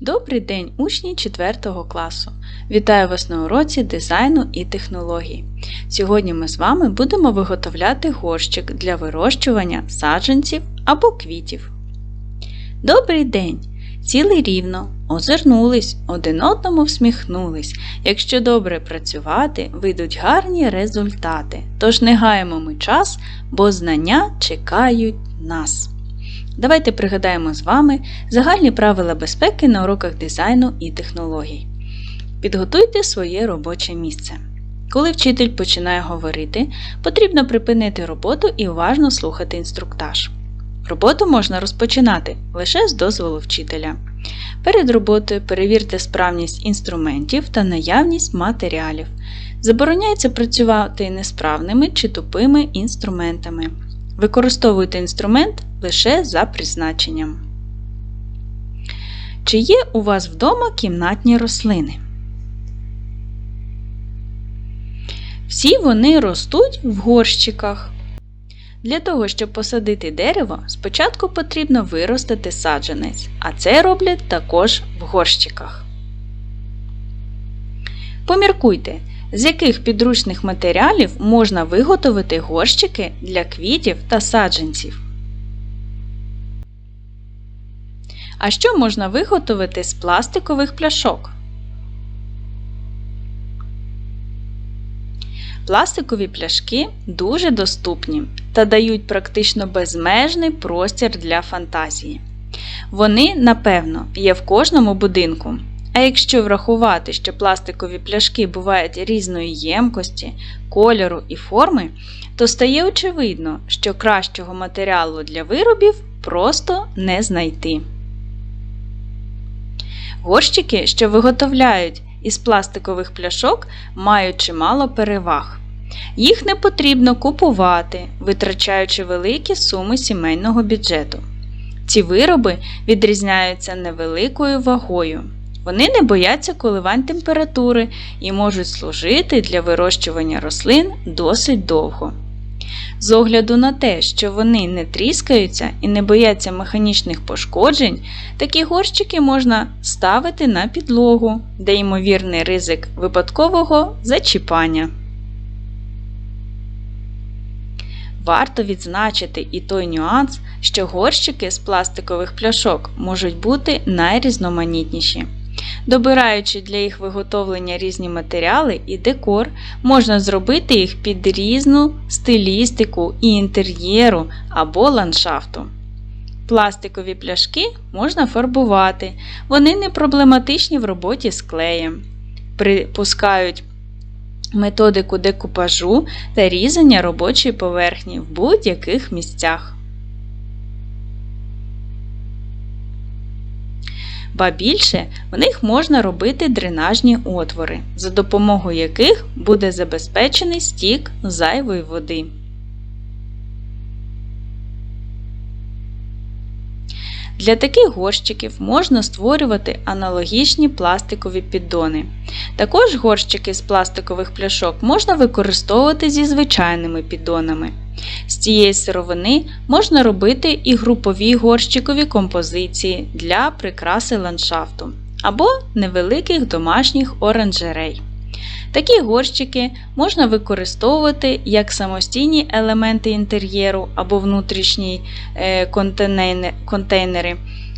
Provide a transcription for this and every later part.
Добрий день, учні 4 класу! Вітаю вас на уроці дизайну і технологій. Сьогодні ми з вами будемо виготовляти горщик для вирощування саджанців або квітів. Добрий день! Сіли рівно, озирнулись, один одному всміхнулись. Якщо добре працювати, вийдуть гарні результати. Тож не гаємо ми час, бо знання чекають нас. Давайте пригадаємо з вами загальні правила безпеки на уроках дизайну і технологій. Підготуйте своє робоче місце. Коли вчитель починає говорити, потрібно припинити роботу і уважно слухати інструктаж. Роботу можна розпочинати лише з дозволу вчителя. Перед роботою перевірте справність інструментів та наявність матеріалів. Забороняється працювати несправними чи тупими інструментами. Використовуйте інструмент лише за призначенням. Чи є у вас вдома кімнатні рослини? Всі вони ростуть в горщиках. Для того, щоб посадити дерево, спочатку потрібно виростити саджанець, а це роблять також в горщиках. Поміркуйте, з яких підручних матеріалів можна виготовити горщики для квітів та саджанців. А що можна виготовити з пластикових пляшок? Пластикові пляшки дуже доступні та дають практично безмежний простір для фантазії. Вони, напевно, є в кожному будинку. А якщо врахувати, що пластикові пляшки бувають різної ємкості, кольору і форми, то стає очевидно, що кращого матеріалу для виробів просто не знайти. Горщики, що виготовляють із пластикових пляшок, мають чимало переваг. Їх не потрібно купувати, витрачаючи великі суми сімейного бюджету. Ці вироби відрізняються невеликою вагою. Вони не бояться коливань температури і можуть служити для вирощування рослин досить довго. З огляду на те, що вони не тріскаються і не бояться механічних пошкоджень, такі горщики можна ставити на підлогу, де ймовірний ризик випадкового зачіпання. Варто відзначити і той нюанс, що горщики з пластикових пляшок можуть бути найрізноманітніші. Добираючи для їх виготовлення різні матеріали і декор, можна зробити їх під різну стилістику і інтер'єру або ландшафту. Пластикові пляшки можна фарбувати, вони не проблематичні в роботі з клеєм. Припускають методику декупажу та різання робочої поверхні в будь-яких місцях. Ба більше в них можна робити дренажні отвори, за допомогою яких буде забезпечений стік зайвої води. Для таких горщиків можна створювати аналогічні пластикові піддони. Також горщики з пластикових пляшок можна використовувати зі звичайними піддонами. З цієї сировини можна робити і групові горщикові композиції для прикраси ландшафту або невеликих домашніх оранжерей. Такі горщики можна використовувати як самостійні елементи інтер'єру або внутрішні е, контейнери,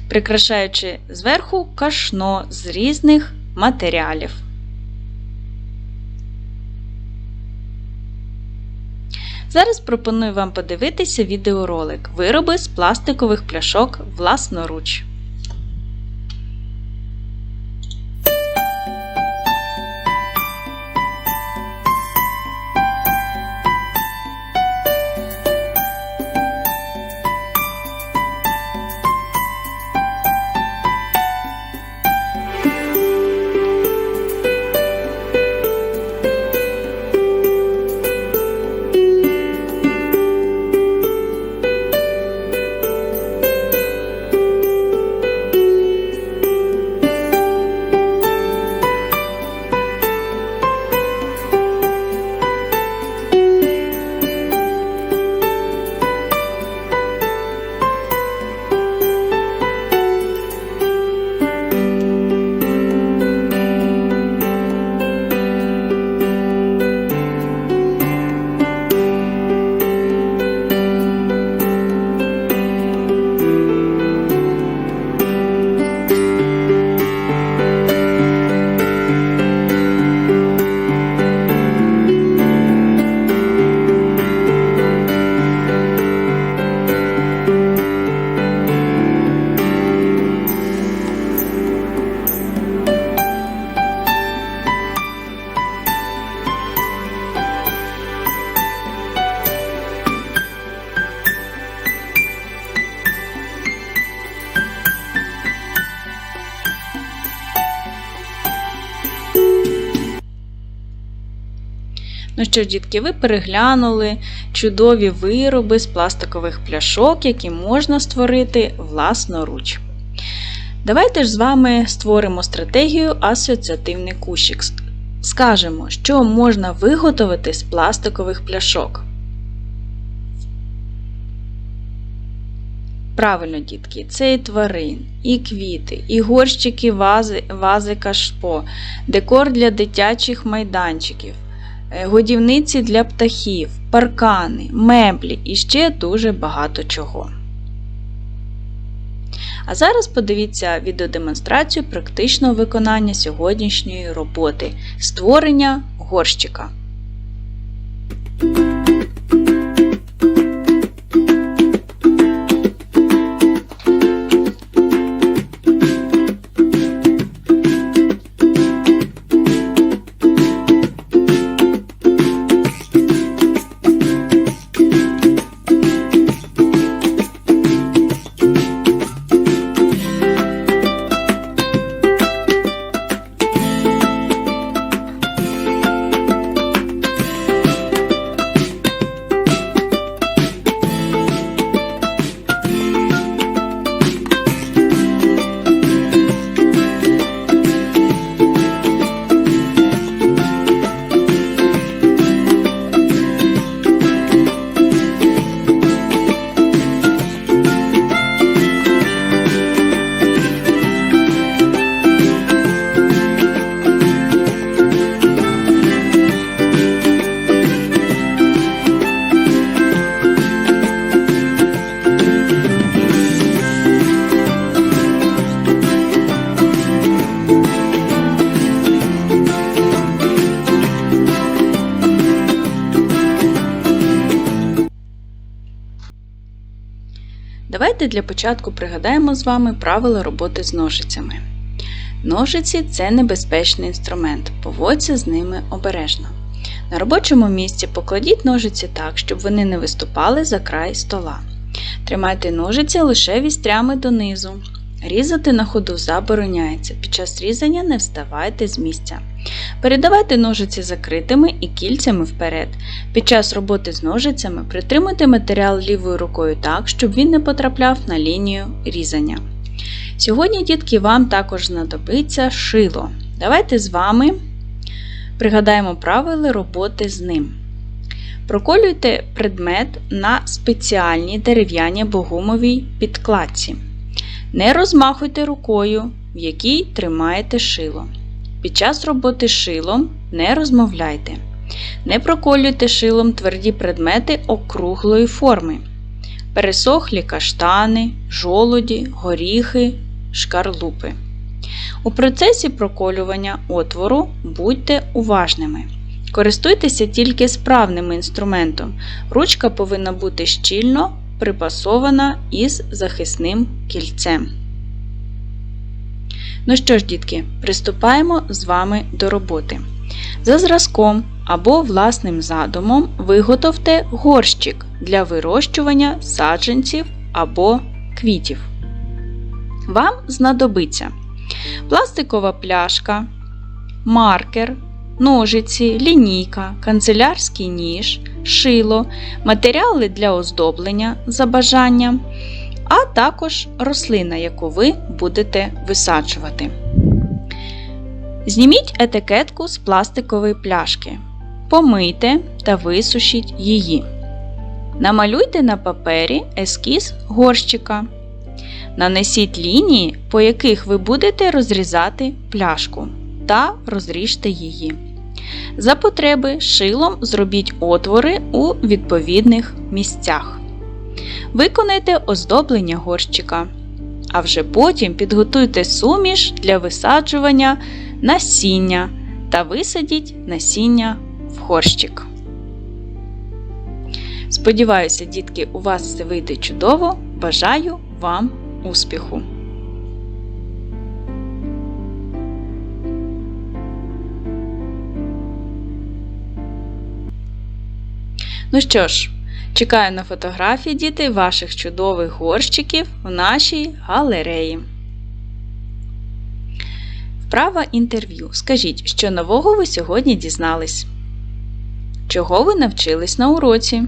прикрашаючи зверху кашно з різних матеріалів. Зараз пропоную вам подивитися відеоролик Вироби з пластикових пляшок власноруч. Що дітки, ви переглянули чудові вироби з пластикових пляшок, які можна створити власноруч. Давайте ж з вами створимо стратегію асоціативний кущик. Скажемо, що можна виготовити з пластикових пляшок. Правильно, дітки, це і тварин, і квіти, і горщики, вази, вази кашпо, декор для дитячих майданчиків, годівниці для птахів, паркани, меблі і ще дуже багато чого. А зараз подивіться відеодемонстрацію практичного виконання сьогоднішньої роботи створення горщика. Давайте для початку пригадаємо з вами правила роботи з ножицями. Ножиці це небезпечний інструмент, поводься з ними обережно. На робочому місці покладіть ножиці так, щоб вони не виступали за край стола. Тримайте ножиці лише вістрями донизу. Різати на ходу забороняється. Під час різання не вставайте з місця. Передавайте ножиці закритими і кільцями вперед. Під час роботи з ножицями притримуйте матеріал лівою рукою так, щоб він не потрапляв на лінію різання. Сьогодні, дітки, вам також знадобиться шило. Давайте з вами пригадаємо правила роботи з ним. Проколюйте предмет на спеціальній дерев'яній або гумовій підкладці. Не розмахуйте рукою, в якій тримаєте шило. Під час роботи шилом не розмовляйте. Не проколюйте шилом тверді предмети округлої форми. Пересохлі каштани, жолоді, горіхи, шкарлупи. У процесі проколювання отвору будьте уважними. Користуйтеся тільки справним інструментом. Ручка повинна бути щільно припасована із захисним кільцем. Ну що ж, дітки, приступаємо з вами до роботи. За зразком або власним задумом виготовте горщик для вирощування саджанців або квітів. Вам знадобиться пластикова пляшка, маркер, ножиці, лінійка, канцелярський ніж, шило, матеріали для оздоблення за бажанням, а також рослина, яку ви будете висаджувати. Зніміть етикетку з пластикової пляшки. Помийте та висушіть її. Намалюйте на папері ескіз горщика. Нанесіть лінії, по яких ви будете розрізати пляшку, та розріжте її. За потреби шилом зробіть отвори у відповідних місцях. Виконайте оздоблення горщика. А вже потім підготуйте суміш для висаджування насіння та висадіть насіння в горщик. Сподіваюся, дітки, у вас все вийде чудово. Бажаю вам успіху! Ну що ж, чекаю на фотографії діти ваших чудових горщиків в нашій галереї. Вправа інтерв'ю. Скажіть, що нового ви сьогодні дізнались? Чого ви навчились на уроці?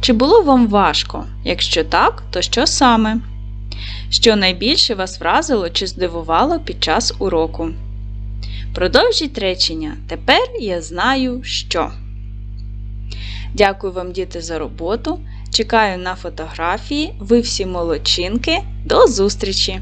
Чи було вам важко? Якщо так, то що саме? Що найбільше вас вразило чи здивувало під час уроку? Продовжіть речення. Тепер я знаю, що. Дякую вам, діти, за роботу. Чекаю на фотографії. Ви всі молодчинки. До зустрічі!